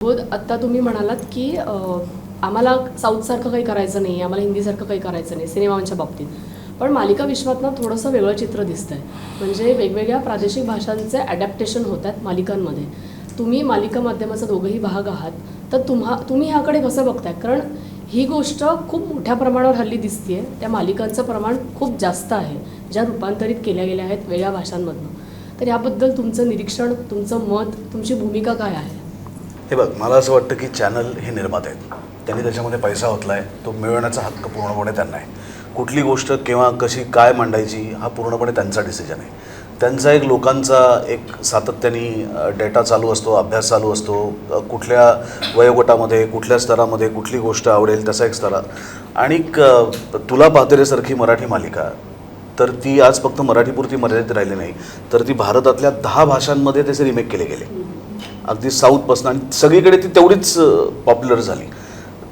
हो आत्ता तुम्ही म्हणालात की आम्हाला साऊथसारखं काही करायचं नाही आम्हाला हिंदीसारखं काही करायचं नाही सिनेमांच्या बाबतीत. पण मालिका विश्वातनं थोडंसं वेगळं चित्र दिसतंय. म्हणजे वेगवेगळ्या प्रादेशिक भाषांचे ॲडॅप्टेशन होत आहेत मालिकांमध्ये. तुम्ही मालिका माध्यमाचा दोघंही भाग आहात तर तुम्हा तुम्ही ह्याकडे कसं बघताय? कारण ही गोष्ट खूप मोठ्या प्रमाणावर हल्ली दिसते त्या मालिकांचं प्रमाण खूप जास्त आहे ज्या रूपांतरित केल्या गेल्या आहेत वेगळ्या भाषांमधनं. तर याबद्दल तुमचं निरीक्षण तुमचं मत तुमची भूमिका काय आहे? हे बघ मला असं वाटतं की चॅनल हे निर्माते आहेत. त्यांनी त्याच्यामध्ये पैसा ओतला आहे तो मिळवण्याचा हक्क पूर्णपणे त्यांना आहे. कुठली गोष्ट केव्हा कशी काय मांडायची हा पूर्णपणे त्यांचा डिसिजन आहे. त्यांचा एक लोकांचा एक सातत्याने डेटा चालू असतो अभ्यास चालू असतो. कुठल्या वयोगटामध्ये कुठल्या स्तरामध्ये कुठली गोष्ट आवडेल त्याचा एक स्तर. आणि तुला पाहतेरेसारखी मराठी मालिका तर ती आज फक्त मराठीपुरती मर्यादित राहिली नाही तर ती भारतातल्या दहा भाषांमध्ये त्याचे रिमेक केले गेले. अगदी साऊथपासून आणि सगळीकडे ती तेवढीच पॉप्युलर झाली.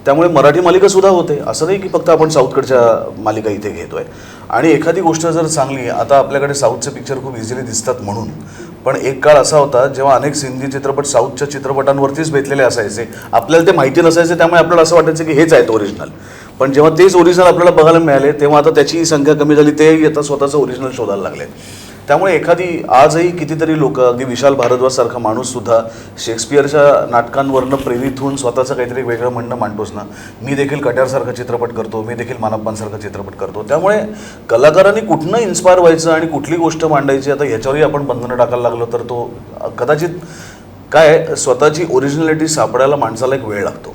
त्यामुळे मराठी मालिका सुद्धा होते. असं नाही की फक्त आपण साऊथकडच्या मालिका इथे घेतोय. आणि एखादी गोष्ट जर चांगली आता आपल्याकडे साऊथचे पिक्चर खूप इझिली दिसतात म्हणून. पण एक काळ असा होता जेव्हा अनेक सिंधी चित्रपट साऊथच्या चित्रपटांवरतीच बेतलेले असायचे. आपल्याला ते माहिती नसायचे त्यामुळे आपल्याला असं वाटायचं की हेच आहेत ओरिजिनल पण जेव्हा तेच ओरिजिनल आपल्याला बघायला मिळाले तेव्हा आता त्याची संख्या कमी झाली तेही आता स्वतःचं ओरिजिनल शोधायला लागले त्यामुळे एखादी आजही कितीतरी लोक अगदी विशाल भारद्वाज सारखा माणूस सुद्धा शेक्सपियरच्या नाटकांवरनं प्रेरित होऊन स्वतःचं काहीतरी वेगळं म्हणणं मांडतोच ना? मी देखील कट्यारसारखा चित्रपट करतो मी देखील मानप्पांसारखा चित्रपट करतो. त्यामुळे कलाकारांनी कुठनं इन्स्पायर व्हायचं आणि कुठली गोष्ट मांडायची आता ह्याच्यावरही आपण बंधनं टाकायला लागलो तर तो कदाचित काय आहे, स्वतःची ओरिजिनॅलिटी सापडायला माणसाला एक वेळ लागतो.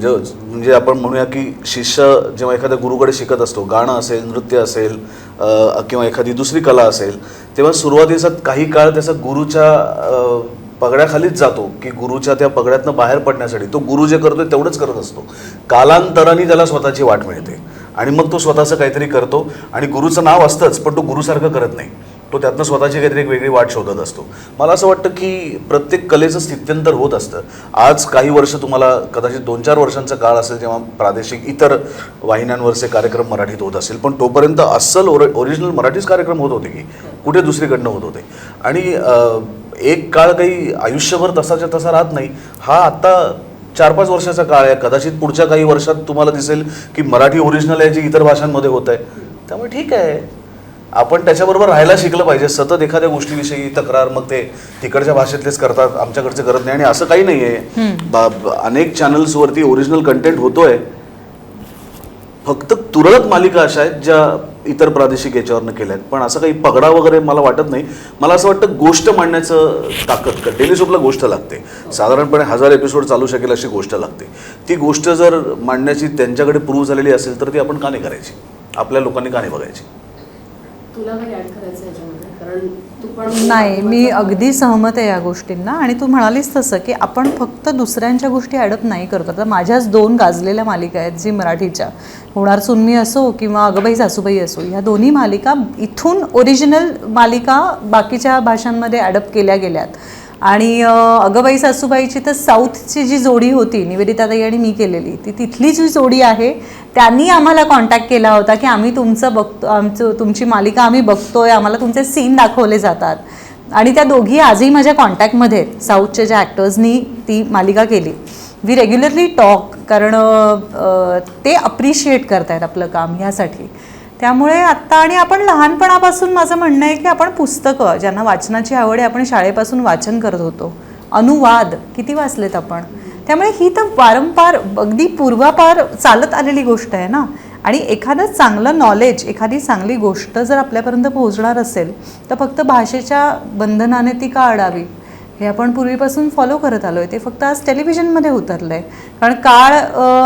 ज म्हणजे आपण म्हणूया की शिष्य जेव्हा एखाद्या गुरुकडे शिकत असतो गाणं असेल नृत्य असेल किंवा एखादी दुसरी कला असेल तेव्हा सुरुवातीचा काही काळ त्याचा गुरुच्या पगड्याखालीच जातो की गुरुच्या त्या पगड्यातनं बाहेर पडण्यासाठी. तो गुरु जे करतोय तेवढंच करत असतो. कालांतराने त्याला स्वतःची वाट मिळते. आणि मग तो स्वतःचं काहीतरी करतो. आणि गुरुचं नाव असतंच पण तो गुरुसारखं करत नाही. तो त्यातनं स्वतःची काहीतरी एक वेगळी वाट शोधत असतो. मला असं वाटतं की प्रत्येक कलेचं स्थित्यंतर होत असतं. आज काही वर्ष तुम्हाला कदाचित दोन चार वर्षांचा काळ असेल जेव्हा प्रादेशिक इतर वाहिन्यांवरचे कार्यक्रम मराठीत होत असेल पण तोपर्यंत अस्सल ओर ओरिजिनल मराठीच कार्यक्रम होत होते की कुठे दुसरीकडनं होत होते. आणि एक काळ काही आयुष्यभर तसाच्या तसा राहत नाही. हा आत्ता चार पाच वर्षाचा काळ आहे. कदाचित पुढच्या काही वर्षात तुम्हाला दिसेल की मराठी ओरिजिनल आहे जी इतर भाषांमध्ये होत आहे त्यामुळे ठीक आहे. आपण त्याच्याबरोबर राहायला शिकलं पाहिजे. सतत एखाद्या गोष्टीविषयी तक्रार मग ते तिकडच्या भाषेतलेच करतात आमच्याकडचे करत नाही. आणि असं काही नाही आहे अनेक चॅनल्सवरती ओरिजिनल कंटेंट होतोय. फक्त तुरळक मालिका अशा आहेत ज्या इतर प्रादेशिक याच्यावरनं केल्या आहेत. पण असं काही पगडा वगैरे मला वाटत नाही. मला असं वाटतं गोष्ट मांडण्याचं ताकद डेली सोपला गोष्ट लागते. साधारणपणे हजार एपिसोड चालू शकेल अशी गोष्ट लागते. ती गोष्ट जर मांडण्याची त्यांच्याकडे प्रूव्ह झालेली असेल तर ती आपण का नाही करायची? आपल्या लोकांनी का नाही बघायची? तुला काही ऍड करायचं याच्यामध्ये? कारण तू पण नाही मी अगदी सहमत आहे या गोष्टींना आणि तू म्हणालीस तसं की आपण फक्त दुसऱ्यांच्या गोष्टी ॲडप्ट नाही करतो. आता माझ्याच दोन गाजलेल्या मालिका आहेत जी मराठीच्या. होणार सुन्मी असो किंवा अगबाई सासूबाई असो ह्या दोन्ही मालिका इथून ओरिजिनल मालिका बाकीच्या भाषांमध्ये ॲडप्ट केल्या गेल्यात. आणि अं, अगबाई सासूबाईची तर साऊथची जी जोडी होती निवेदिताताई आणि मी केलेली ती तिथली जी जोडी आहे त्यांनी आम्हाला कॉन्टॅक्ट केला होता की आम्ही तुमचं बघतो आमचं तुमची मालिका आम्ही बघतोय आम्हाला तुमचे सीन दाखवले जातात. आणि त्या दोघी आजही माझ्या कॉन्टॅक्टमध्ये आहेत. साऊथच्या ज्या ॲक्टर्सनी ती मालिका केली. वी रेग्युलरली टॉक कारण ते अप्रिशिएट करतायत आपलं काम ह्यासाठी. त्यामुळे आत्ता आणि आपण लहानपणापासून माझं म्हणणं आहे की आपण पुस्तकं ज्यांना वाचनाची आवड आहे आपण शाळेपासून वाचन करत होतो. अनुवाद किती वाचलेत आपण? त्यामुळे ही तर वारंवार अगदी पूर्वापार चालत आलेली गोष्ट आहे ना? आणि एखादं चांगलं नॉलेज एखादी चांगली गोष्ट जर आपल्यापर्यंत पोहोचणार असेल तर फक्त भाषेच्या बंधनाने ती का अडावी? हे आपण पूर्वीपासून फॉलो करत आलो आहे ते फक्त आज टेलिव्हिजनमध्ये उतरलं आहे कारण काळ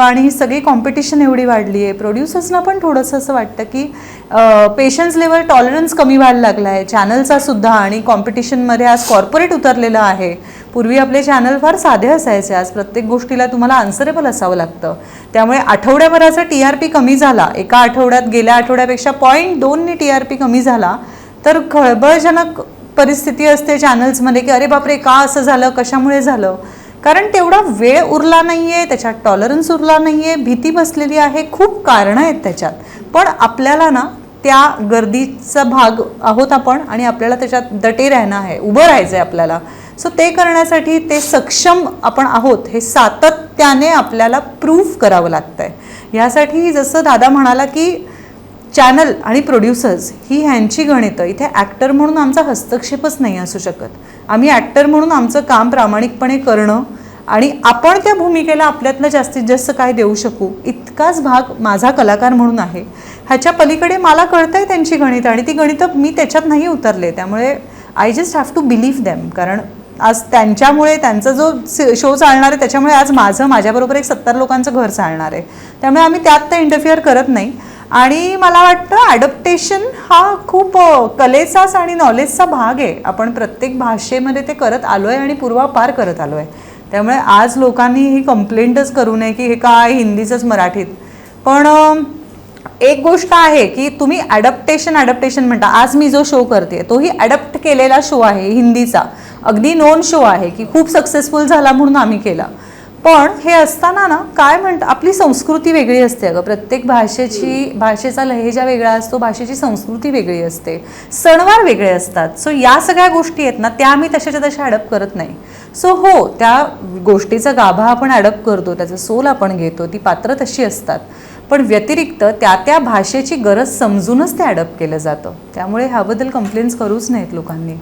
आणि ही सगळी कॉम्पिटिशन एवढी वाढली आहे. प्रोड्युसर्सना पण थोडंसं असं वाटतं की पेशन्स लेवल टॉलरन्स कमी व्हायला लागला आहे चॅनलचा सुद्धा आणि कॉम्पिटिशनमध्ये आज कॉर्पोरेट उतरलेलं आहे. पूर्वी आपले चॅनल फार साधे असायचे. आज प्रत्येक गोष्टीला तुम्हाला आन्सरेबल असावं लागतं. त्यामुळे आठवड्याभराचा टी आर पी कमी झाला. एका आठवड्यात गेल्या आठवड्यापेक्षा पॉईंट दोनने टी आर पी कमी झाला. तर खळबळजनक परिस्थिती असते चॅनल्समध्ये की अरे बापरे का असं झालं कशामुळे झालं? कारण तेवढा वेळ उरला नाही आहे त्याच्यात टॉलरन्स उरला नाही आहे भीती बसलेली आहे खूप कारणं आहेत त्याच्यात. पण आपल्याला ना त्या गर्दीचा भाग आहोत आपण आणि आपल्याला त्याच्यात दटे राहणं आहे उभं राहायचं आहे आपल्याला. सो ते करण्यासाठी ते सक्षम आपण आहोत हे सातत्याने आपल्याला प्रूफ करावं लागतं आहे ह्यासाठी जसं दादा म्हणाला की चॅनल आणि प्रोड्युसर्स ही ह्यांची गणितं. इथे ॲक्टर म्हणून आमचा हस्तक्षेपच नाही असू शकत. आम्ही ॲक्टर म्हणून आमचं काम प्रामाणिकपणे करणं आणि आपण त्या भूमिकेला आपल्यातलं जास्तीत जास्त काय देऊ शकू इतकाच भाग माझा कलाकार म्हणून आहे. ह्याच्या पलीकडे मला कळतंय त्यांची गणितं आणि ती गणितं मी त्याच्यात नाही उतरले. त्यामुळे I just have to believe them कारण आज त्यांच्यामुळे त्यांचा जो शो चालणार आहे त्याच्यामुळे आज माझं माझ्याबरोबर एक सत्तर लोकांचं घर चालणार आहे. त्यामुळे आम्ही त्यात तर इंटरफिअर करत नाही. आणि मला वाटतं ॲडप्टेशन हा खूप कलेचाच आणि नॉलेजचा भाग आहे. आपण प्रत्येक भाषेमध्ये ते करत आलो आहे आणि पूर्वापार करत आलो आहे त्यामुळे आज लोकांनी ही कंप्लेंटच करू नये की हे काय हिंदीचंच मराठीत. पण एक गोष्ट आहे की तुम्ही ॲडप्टेशन ॲडप्टेशन म्हणता. आज मी जो शो करते तोही ॲडप्ट केलेला शो आहे हिंदीचा. अगदी नोन शो आहे की खूप सक्सेसफुल झाला म्हणून आम्ही केला. पण हे असताना ना काय म्हणतं आपली संस्कृती वेगळी असते अगं. प्रत्येक भाषेची भाषेचा लहेजा वेगळा असतो भाषेची संस्कृती वेगळी असते. सणवार वेगळे असतात. सो या सगळ्या गोष्टी आहेत ना त्या आम्ही तशाच्या तशा अडप करत नाही. सो हो त्या गोष्टीचा गाभा आपण अडप करतो त्याचं सोल आपण घेतो ती पात्र तशी असतात. पण व्यतिरिक्त त्या त्या भाषेची गरज समजूनच ते अडप केलं जातं. त्यामुळे ह्याबद्दल कंप्लेंट्स करूच नाहीत लोकांनी.